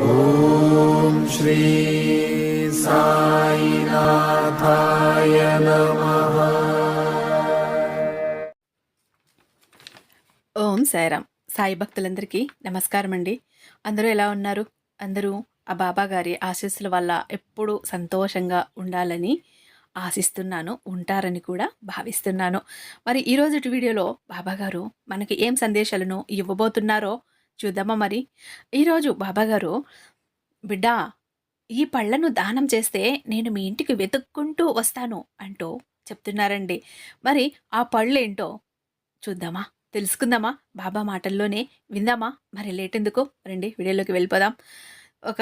ॐ श्री साईनाथाय नमः ఓం సాయిరామ్ సాయి భక్తులందరికీ నమస్కారం అండి అందరూ ఎలా ఉన్నారు అందరూ ఆ బాబా గారి ఆశీస్సుల వల్ల ఎప్పుడూ సంతోషంగా ఉండాలని ఆశిస్తున్నాను ఉంటారని కూడా భావిస్తున్నాను మరి ఈరోజు వీడియోలో బాబా గారు మనకి ఏం సందేశాలను ఇవ్వబోతున్నారో చూద్దామా మరి? ఈరోజు బాబాగారు బిడ్డ ఈ పళ్ళను దానం చేస్తే నేను మీ ఇంటికి వెతుక్కుంటూ వస్తాను అంటూ చెప్తున్నారండి. మరి ఆ పళ్ళు ఏంటో చూద్దామా? తెలుసుకుందామా? బాబా మాటల్లోనే విందామా? మరి లేట్ ఎందుకు రండి వీడియోలోకి వెళ్ళిపోదాం. ఒక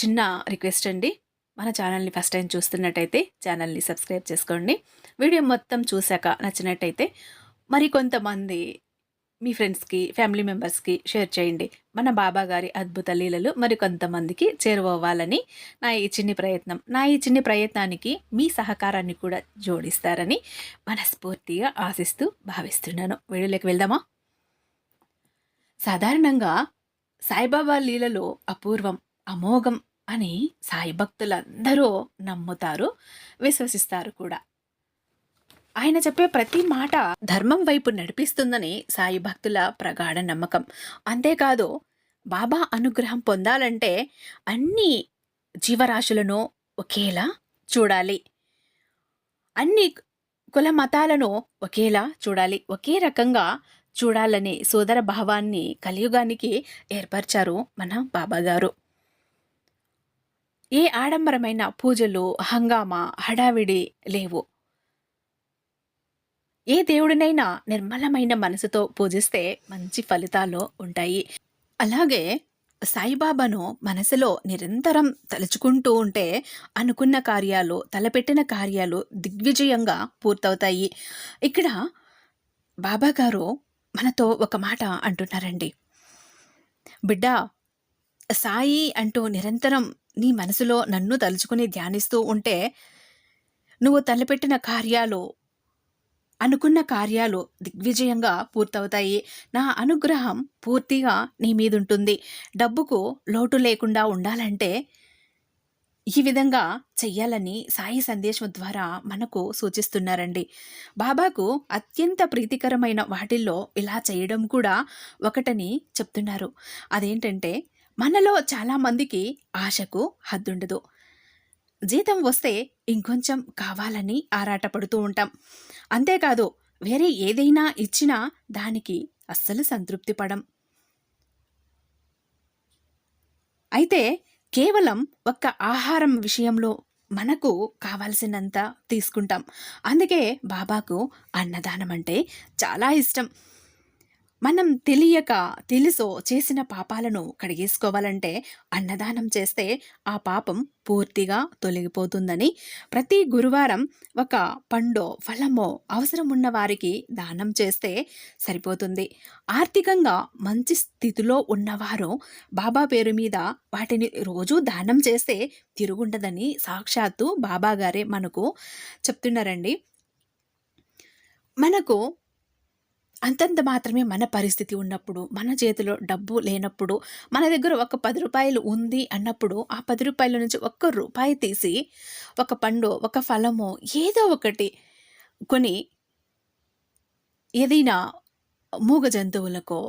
చిన్న రిక్వెస్ట్ అండి. మన ఛానల్ని ఫస్ట్ టైం చూస్తున్నట్టయితే ఛానల్ని సబ్స్క్రైబ్ చేసుకోండి. వీడియో మొత్తం చూశాక నచ్చినట్టయితే మరి కొంతమంది మీ ఫ్రెండ్స్కి ఫ్యామిలీ మెంబర్స్కి షేర్ చేయండి. మన బాబా గారి అద్భుత లీలలు మరి కొంతమందికి చేరువవ్వాలని నా ఈ చిన్ని ప్రయత్నం. నా ఈ చిన్ని ప్రయత్నానికి మీ సహకారాన్ని కూడా జోడిస్తారని మనస్ఫూర్తిగా ఆశిస్తూ భావిస్తున్నాను. వీడియోలోకి వెళ్దామా? సాధారణంగా సాయిబాబా లీలలో అపూర్వం అమోఘం అని సాయి భక్తులందరూ నమ్ముతారు విశ్వసిస్తారు కూడా. ఆయన చెప్పే ప్రతి మాట ధర్మం వైపు నడిపిస్తుందని సాయి భక్తుల ప్రగాఢ నమ్మకం. అంతేకాదు బాబా అనుగ్రహం పొందాలంటే అన్ని జీవరాశులను ఒకేలా చూడాలి. అన్ని కుల మతాలను ఒకేలా చూడాలి. ఒకే రకంగా చూడాలనే సోదర భావాన్ని కలియుగానికి ఏర్పరిచారు మన బాబా గారు. ఏ ఆడంబరమైన పూజలు హంగామా హడావిడి లేవు. ఏ దేవుడినైనా నిర్మలమైన మనసుతో పూజిస్తే మంచి ఫలితాలు ఉంటాయి. అలాగే సాయిబాబాను మనసులో నిరంతరం తలుచుకుంటూ ఉంటే అనుకున్న కార్యాలు తలపెట్టిన కార్యాలు దిగ్విజయంగా పూర్తవుతాయి. ఇక్కడ బాబా గారు మనతో ఒక మాట అంటున్నారండి. బిడ్డ సాయి అంటూ నిరంతరం నీ మనసులో నన్ను తలుచుకుని ధ్యానిస్తూ ఉంటే నువ్వు తలపెట్టిన కార్యాలు అనుకున్న కార్యాలు దిగ్విజయంగా పూర్తవుతాయి. నా అనుగ్రహం పూర్తిగా నీ మీదుంటుంది. డబ్బుకు లోటు లేకుండా ఉండాలంటే ఈ విధంగా చెయ్యాలని సాయి సందేశం ద్వారా మనకు సూచిస్తున్నారండి. బాబాకు అత్యంత ప్రీతికరమైన వాటిల్లో ఇలా చేయడం కూడా ఒకటని చెప్తున్నారు. అదేంటంటే మనలో చాలామందికి ఆశకు హద్దుండదు. జీతం వస్తే ఇంకొంచెం కావాలని ఆరాటపడుతూ ఉంటాం. అంతేకాదు వేరే ఏదైనా ఇచ్చినా దానికి అస్సలు సంతృప్తి పడం. అయితే కేవలం ఒక్క ఆహారం విషయంలో మనకు కావాల్సినంత తీసుకుంటాం. అందుకే బాబాకు అన్నదానం అంటే చాలా ఇష్టం. మనం తెలియక తెలుసో చేసిన పాపాలను కడిగేసుకోవాలంటే అన్నదానం చేస్తే ఆ పాపం పూర్తిగా తొలగిపోతుందని ప్రతి గురువారం ఒక పండో ఫలమో అవసరం ఉన్న వారికి దానం చేస్తే సరిపోతుంది. ఆర్థికంగా మంచి స్థితిలో ఉన్నవారు బాబా పేరు మీద వాటిని రోజు దానం చేస్తే తిరుగుండదని సాక్షాత్తు బాబాగారే మనకు చెప్తున్నారండి. మనకు అంతంత మాత్రమే మన పరిస్థితి ఉన్నప్పుడు మన చేతిలో డబ్బు లేనప్పుడు మన దగ్గర ఒక పది రూపాయలు ఉంది అన్నప్పుడు ఆ పది రూపాయల నుంచి ఒక్క రూపాయి తీసి ఒక పండు ఒక ఫలమో ఏదో ఒకటి కొని ఏదైనా మూగ జంతువులకో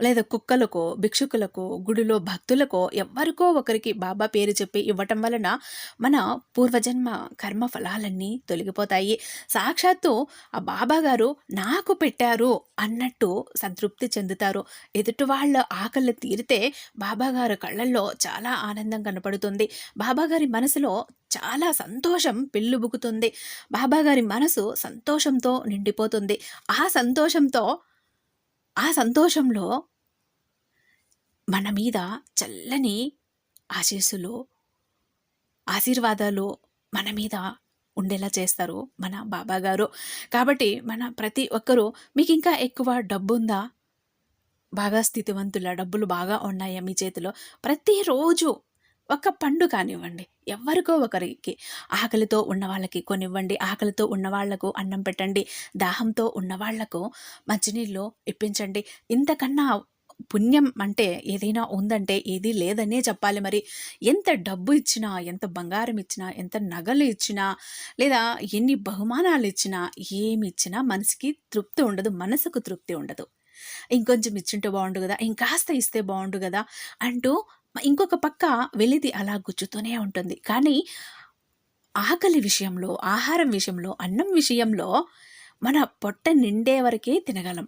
లేదా కుక్కలకో భిక్షుకులకో గుడిలో భక్తులకో ఎవరికో ఒకరికి బాబా పేరు చెప్పి ఇవ్వటం వలన మన పూర్వజన్మ కర్మ ఫలాలన్నీ తొలగిపోతాయి. సాక్షాత్తు ఆ బాబా గారు నాకు పెట్టారు అన్నట్టు సంతృప్తి చెందుతారు. ఎదుటి వాళ్ళ ఆకలి తీరితే బాబాగారు కళ్ళల్లో చాలా ఆనందం కనపడుతుంది. బాబాగారి మనసులో చాలా సంతోషం పెళ్ళుబుకుతుంది బాబాగారి మనసు సంతోషంతో నిండిపోతుంది. ఆ సంతోషంతో ఆ సంతోషంలో మన మీద చల్లని ఆశీస్సులు ఆశీర్వాదాలు మన మీద ఉండేలా చేస్తారు మన బాబా గారు. కాబట్టి మన ప్రతి ఒక్కరూ మీకు ఇంకా ఎక్కువ డబ్బు ఉందా బాగా స్థితివంతుల డబ్బులు బాగా ఉన్నాయా మీ చేతిలో? ప్రతిరోజు ఒక పండు కానివ్వండి. ఎవరికో ఒకరికి ఆకలితో ఉన్న వాళ్ళకి కొనివ్వండి. ఆకలితో ఉన్న వాళ్ళకు అన్నం పెట్టండి. దాహంతో ఉన్న వాళ్ళకు మంచినీళ్ళు ఇప్పించండి. ఇంతకన్నా పుణ్యం అంటే ఏదైనా ఉందంటే ఏది లేదనే చెప్పాలి మరి. ఎంత డబ్బు ఇచ్చినా ఎంత బంగారం ఇచ్చినా ఎంత నగలు ఇచ్చినా లేదా ఎన్ని బహుమానాలు ఇచ్చినా ఏమి ఇచ్చినా మనసుకి తృప్తి ఉండదు మనసుకు తృప్తి ఉండదు. ఇంకొంచెం ఇచ్చింటే బాగుండు కదా ఇంకాస్త ఇస్తే బాగుండు కదా అంటూ ఇంకొక పక్క వెలిది అలా గుచ్చుతూనే ఉంటుంది. కానీ ఆకలి విషయంలో ఆహారం విషయంలో అన్నం విషయంలో మన పొట్ట నిండే వరకే తినగలం.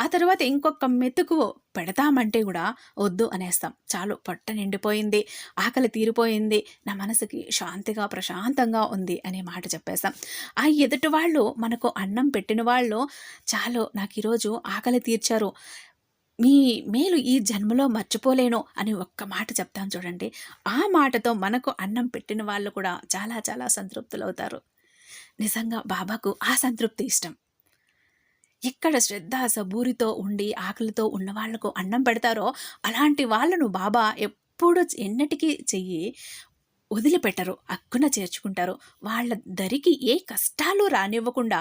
ఆ తర్వాత ఇంకొక మెతుకు పెడతామంటే కూడా వద్దు అనేస్తాం. చాలు పొట్ట నిండిపోయింది ఆకలి తీరిపోయింది నా మనసుకి శాంతిగా ప్రశాంతంగా ఉంది అనే మాట చెప్పేస్తాం. ఆ ఎదుటి వాళ్ళు మనకు అన్నం పెట్టిన వాళ్ళు చాలు నాకు ఈరోజు ఆకలి తీర్చారు మీ మేలు ఈ జన్మలో మర్చిపోలేను అని ఒక్క మాట చెప్తాను చూడండి. ఆ మాటతో మనకు అన్నం పెట్టిన వాళ్ళు కూడా చాలా చాలా సంతృప్తులవుతారు. నిజంగా బాబాకు ఆ సంతృప్తి ఇష్టం. ఎక్కడ శ్రద్ధ సబూరితో ఉండి ఆకలితో ఉన్న వాళ్ళకు అన్నం పెడతారో అలాంటి వాళ్ళను బాబా ఎప్పుడు ఎన్నటికీ చెయ్యి వదిలిపెట్టరు అక్కున చేర్చుకుంటారు. వాళ్ళ దరికి ఏ కష్టాలు రానివ్వకుండా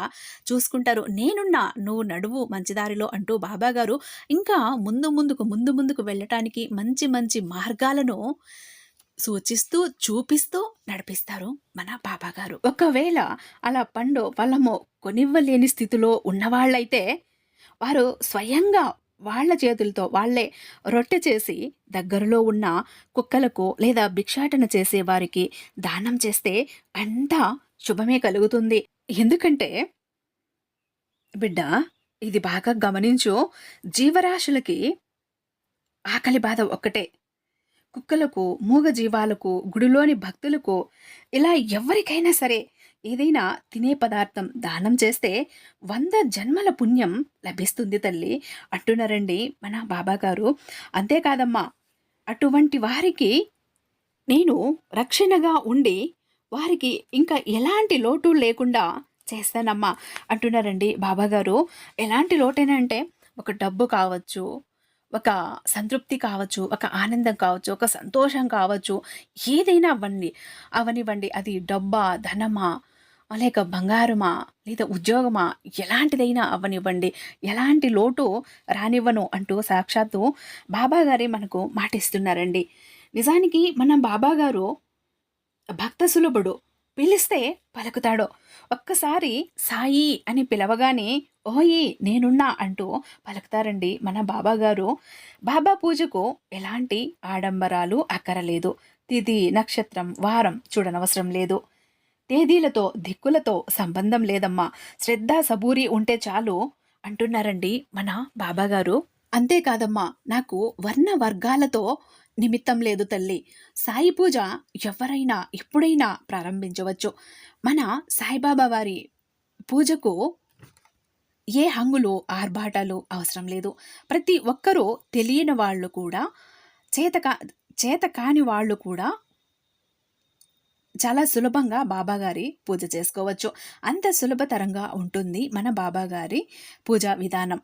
చూసుకుంటారు. నేనున్నా నువ్వు నడువు మంచిదారిలో అంటూ బాబాగారు ఇంకా ముందు ముందుకు ముందు ముందుకు వెళ్ళటానికి మంచి మంచి మార్గాలను సూచిస్తూ చూపిస్తూ నడిపిస్తారు మన బాబాగారు. ఒకవేళ అలా పండు ఫలమో కొనివ్వలేని స్థితిలో ఉన్నవాళ్ళైతే వారు స్వయంగా వాళ్ళ చేతులతో వాళ్ళే రొట్టె చేసి దగ్గరలో ఉన్న కుక్కలకు లేదా భిక్షాటన చేసే వారికి దానం చేస్తే అంతా శుభమే కలుగుతుంది. ఎందుకంటే బిడ్డ ఇది బాగా గమనించు జీవరాశులకి ఆకలి బాధ ఒక్కటే. కుక్కలకు మూగ జీవాలకు గుడిలోని భక్తులకు ఇలా ఎవరికైనా సరే ఏదైనా తినే పదార్థం దానం చేస్తే వంద జన్మల పుణ్యం లభిస్తుంది తల్లి. అంటున్నారండి మన బాబాగారు అంతేకాదమ్మా అటువంటి వారికి నేను రక్షణగా ఉండి వారికి ఇంకా ఎలాంటి లోటు లేకుండా చేస్తానమ్మా అంటున్నారండి బాబాగారు ఎలాంటి లోటేనంటే ఒక డబ్బు కావచ్చు ఒక సంతృప్తి కావచ్చు ఒక ఆనందం కావచ్చు ఒక సంతోషం కావచ్చు ఏదైనా అవ్వండి అవనివ్వండి. అది డబ్బా ధనమా లేక బంగారమా లేదా ఉద్యోగమా? ఎలాంటిదైనా అవ్వనివ్వండి. ఎలాంటి లోటు రానివ్వను అంటూ సాక్షాత్తు బాబాగారే మనకు మాటిస్తున్నారండి. నిజానికి మన బాబాగారు భక్త సులభుడు. పిలిస్తే పలుకుతాడు. ఒక్కసారి సాయి అని పిలవగానే ఓయి నేనున్నా అంటూ పలుకుతారండి మన బాబాగారు. బాబా పూజకు ఎలాంటి ఆడంబరాలు అక్కరలేదు. తిథి నక్షత్రం వారం చూడనవసరం లేదు. తేదీలతో దిక్కులతో సంబంధం లేదమ్మా. శ్రద్ధ సబూరి ఉంటే చాలు అంటున్నారండి మన బాబాగారు. అంతేకాదమ్మా నాకు వర్ణ వర్గాలతో నిమిత్తం లేదు తల్లి. సాయి పూజ ఎవరైనా ఎప్పుడైనా ప్రారంభించవచ్చు. మన సాయిబాబా వారి పూజకు ఏ హంగులు ఆర్భాటాలు అవసరం లేదు. ప్రతి ఒక్కరూ తెలియని వాళ్ళు కూడా చేతకా చేత కాని వాళ్ళు కూడా చాలా సులభంగా బాబాగారి పూజ చేసుకోవచ్చు. అంత సులభతరంగా ఉంటుంది మన బాబాగారి పూజ విధానం.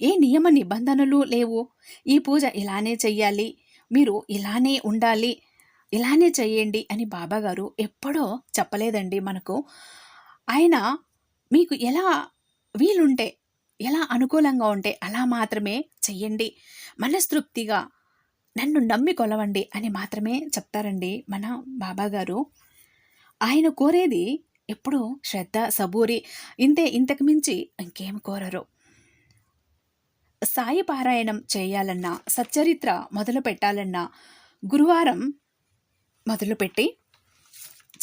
ఏ నియమ నిబంధనలు లేవు? ఈ పూజ ఇలానే చెయ్యాలి మీరు ఇలానే ఉండాలి ఇలానే చేయండి అని బాబాగారు ఎప్పుడో చెప్పలేదండి మనకు. ఆయన మీకు ఎలా వీలుంటే ఎలా అనుకూలంగా ఉంటే అలా మాత్రమే చెయ్యండి. మనస్తృప్తిగా నన్ను నమ్మి కొలవండి అని మాత్రమే చెప్తారండి మన బాబాగారు. ఆయన కోరేది ఎప్పుడు శ్రద్ధ సబూరి ఇంతే ఇంతకు మించి ఇంకేం కోరరు. సాయి పారాయణం చేయాలన్నా సచ్చరిత్ర మొదలు పెట్టాలన్నా గురువారం మొదలుపెట్టి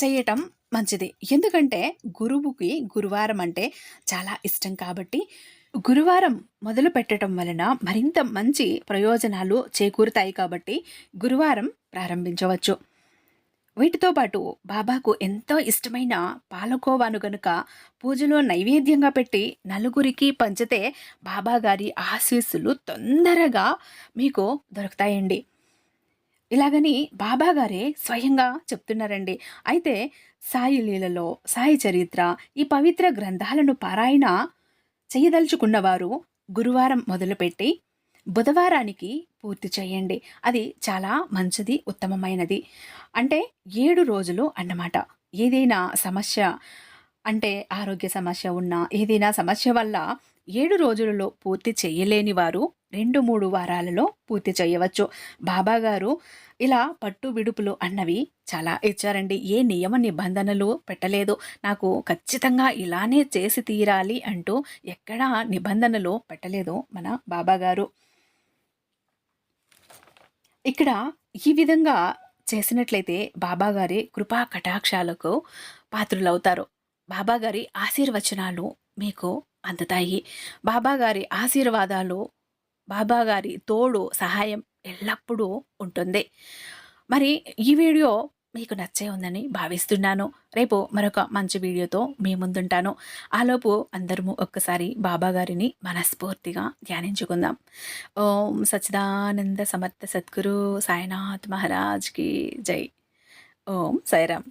చేయటం మంచిది. ఎందుకంటే గురువుకి గురువారం అంటే చాలా ఇష్టం కాబట్టి గురువారం మొదలు పెట్టడం వలన మరింత మంచి ప్రయోజనాలు చేకూరుతాయి కాబట్టి గురువారం ప్రారంభించవచ్చు. వీటితో పాటు బాబాకు ఎంతో ఇష్టమైన పాలకోవాను గనుక పూజలో నైవేద్యంగా పెట్టి నలుగురికి పంచితే బాబాగారి ఆశీస్సులు తొందరగా మీకు దొరుకుతాయండి. ఇలాగని బాబా గారే స్వయంగా చెప్తున్నారండి. అయితే సాయి లీలలో సాయి చరిత్ర ఈ పవిత్ర గ్రంథాలను పారాయణ చేయదలుచుకున్నవారు గురువారం మొదలుపెట్టి బుధవారానికి పూర్తి చేయండి. అది చాలా మంచిది ఉత్తమమైనది. అంటే ఏడు రోజులు అన్నమాట. ఏదైనా సమస్య అంటే ఆరోగ్య సమస్య ఉన్నా ఏదైనా సమస్య వల్ల ఏడు రోజులలో పూర్తి చేయలేని వారు రెండు మూడు వారాలలో పూర్తి చేయవచ్చు. బాబా గారు ఇలా పట్టు విడుపులు అన్నవి చాలా ఇచ్చారండి. ఏ నియమ నిబంధనలు పెట్టలేదు. నాకు ఖచ్చితంగా ఇలానే చేసి తీరాలి అంటూ ఎక్కడా నిబంధనలు పెట్టలేదు మన బాబాగారు. ఇక్కడ ఈ విధంగా చేసినట్లయితే బాబాగారి కృపా కటాక్షాలకు పాత్రులవుతారు. బాబాగారి ఆశీర్వచనాలు మీకు అందుతాయి. బాబాగారి ఆశీర్వాదాలు బాబాగారి తోడు సహాయం ఎల్లప్పుడూ ఉంటుంది. మరి ఈ వీడియో మీకు నచ్చే ఉందని భావిస్తున్నాను. రేపు మరొక మంచి వీడియోతో మీ ముందుంటాను. ఆలోపు అందరము ఒక్కసారి బాబా గారిని మనస్ఫూర్తిగా ధ్యానించుకుందాం. ఓం సచ్చిదానంద సమర్థ సద్గురు సాయినాథ్ మహారాజ్కి జై. ఓం సైరామ్